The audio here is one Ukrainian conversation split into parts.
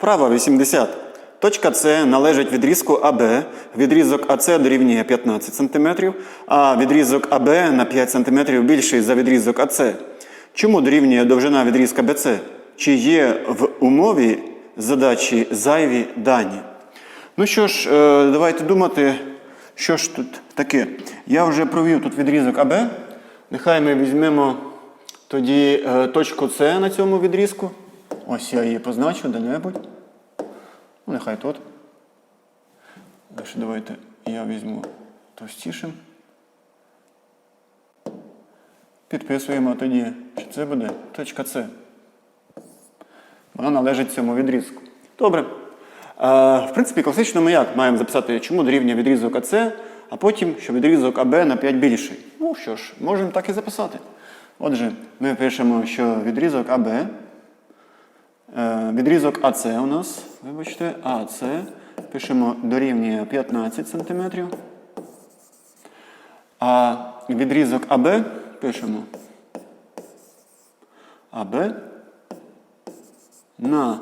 Вправа 80. Точка С належить відрізку АБ. Відрізок АС дорівнює 15 см, а відрізок АБ на 5 см більший за відрізок АС. Чому дорівнює довжина відрізка БЦ? Чи є в умові задачі зайві дані? Ну що ж, е, давайте думати, що ж тут таке. Я вже провів тут відрізок АБ. Нехай ми візьмемо тоді е, точку С на цьому відрізку. Ось я її позначу де-небудь. Ну, нехай тут. Далі давайте я візьму товстішим. Підписуємо тоді, що це буде точка С. Вона належить цьому відрізку. Добре. В принципі, класично ми як маємо записати, чому дорівнює відрізок АС, а потім, що відрізок АБ на 5 більший. Ну що ж, можемо так і записати. Отже, ми пишемо, що відрізок АБ, відрізок АС у нас, вибачте, АС, пишемо дорівнює 15 см. А відрізок АБ пишемо АБ на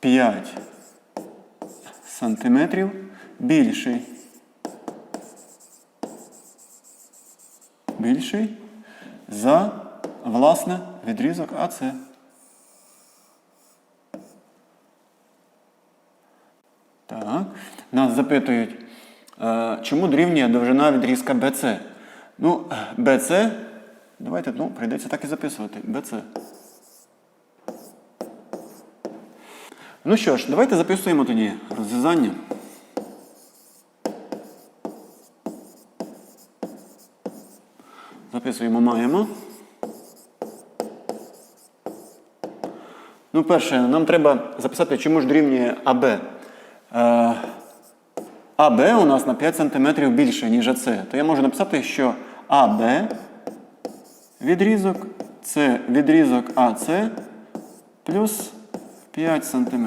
5 сантиметрів більший. Більший за, власне, відрізок АЦ. Так. Нас запитують, е, чому дорівнює довжина відрізка BC? Ну, BC, давайте, ну, прийдеться так і записувати. BC. Ну що ж, давайте записуємо тоді розв'язання. Записуємо маємо. Ну, перше, нам треба записати, чому ж дорівнює АБ. Е, АБ у нас на 5 см більше, ніж АЦ. То я можу написати, що АБ відрізок це відрізок АЦ плюс 5 см.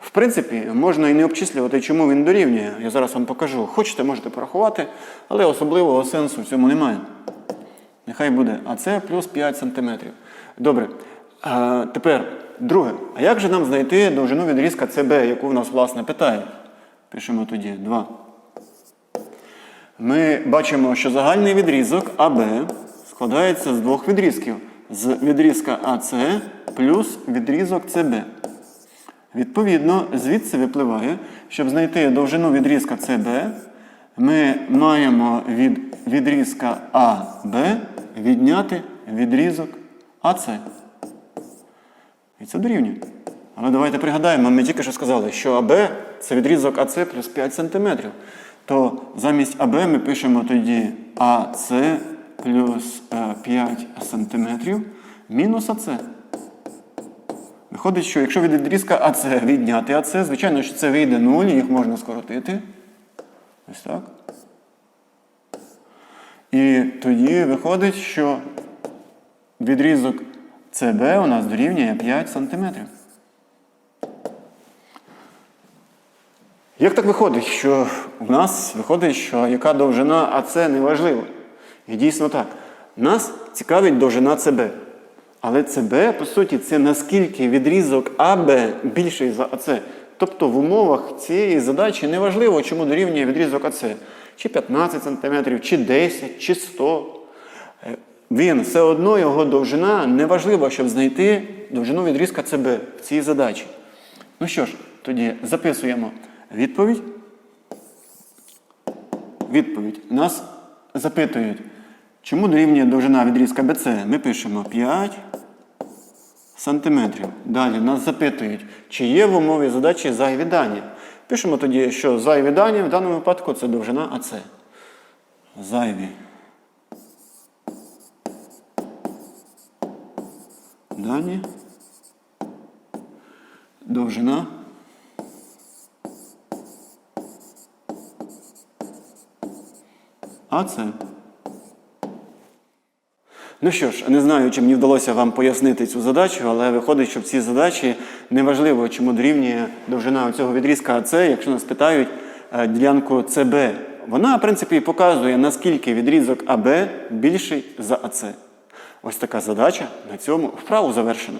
В принципі, можна і не обчислювати, чому він дорівнює. Я зараз вам покажу. Хочете, можете порахувати, але особливого сенсу в цьому немає. Нехай буде АЦ плюс 5 см. Добре. А, тепер друге. А як же нам знайти довжину відрізка CB, яку в нас, власне, питають? Пишемо тоді 2. Ми бачимо, що загальний відрізок АБ складається з двох відрізків. З відрізка АЦ плюс відрізок CB. Відповідно, звідси випливає, щоб знайти довжину відрізка CB, ми маємо від відрізка АБ відняти відрізок АЦ. І це дорівнює. Але давайте пригадаємо, ми тільки що сказали, що АБ це відрізок АЦ плюс 5 см. То замість АБ ми пишемо тоді АЦ плюс е, 5 см мінус АЦ. Виходить, що якщо від відрізка АЦ відняти АЦ, звичайно, що це вийде 0, їх можна скоротити. Ось так. І тоді виходить, що відрізок ЦБ у нас дорівнює 5 см. Як так виходить, що у нас виходить, що яка довжина АЦ не важлива? І дійсно так. Нас цікавить довжина ЦБ. Але ЦБ, по суті, це наскільки відрізок АБ більший за АЦ. Тобто в умовах цієї задачі неважливо, чому дорівнює відрізок АЦ. Чи 15 см, чи 10, чи 100. Він все одно його довжина неважливо, щоб знайти довжину відрізка ЦБ в цій задачі. Ну що ж, тоді записуємо відповідь. Відповідь. Нас запитують, чому дорівнює довжина відрізка БЦ? Ми пишемо 5 сантиметрів. Далі нас запитують, чи є в умові задачі зайві дані. Пишемо тоді, що зайві дані в даному випадку це довжина АЦ. Зайві. Дані. Довжина. АЦ. Ну що ж, не знаю, чи мені вдалося вам пояснити цю задачу, але виходить, що в цій задачі неважливо, чому дорівнює довжина цього відрізка АЦ, якщо нас питають е, ділянку ЦБ. Вона, в принципі, показує, наскільки відрізок АБ більший за АЦ. Ось така задача на цьому вправу завершена.